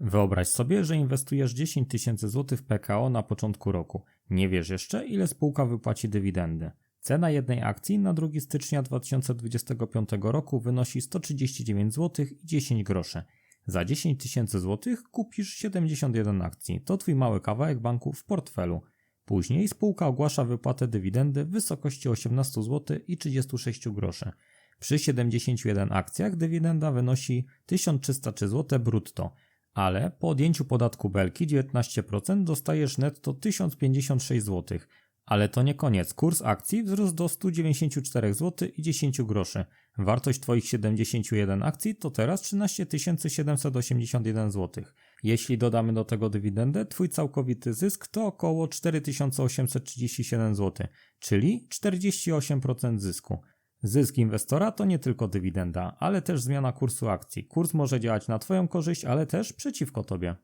Wyobraź sobie, że inwestujesz 10 tysięcy złotych w PKO na początku roku. Nie wiesz jeszcze, ile spółka wypłaci dywidendy. Cena jednej akcji na 2 stycznia 2025 roku wynosi 139 zł i 10 groszy. Za 10 tysięcy złotych kupisz 71 akcji. To twój mały kawałek banku w portfelu. Później spółka ogłasza wypłatę dywidendy w wysokości 18 zł i 36 groszy. Przy 71 akcjach dywidenda wynosi 1303 zł brutto, ale po odjęciu podatku belki 19% dostajesz netto 1056 zł. Ale to nie koniec. Kurs akcji wzrósł do 194 zł i 10 groszy. Wartość Twoich 71 akcji to teraz 13 781 zł. Jeśli dodamy do tego dywidendę, Twój całkowity zysk to około 4837 zł, czyli 48% zysku. Zysk inwestora to nie tylko dywidenda, ale też zmiana kursu akcji. Kurs może działać na Twoją korzyść, ale też przeciwko Tobie.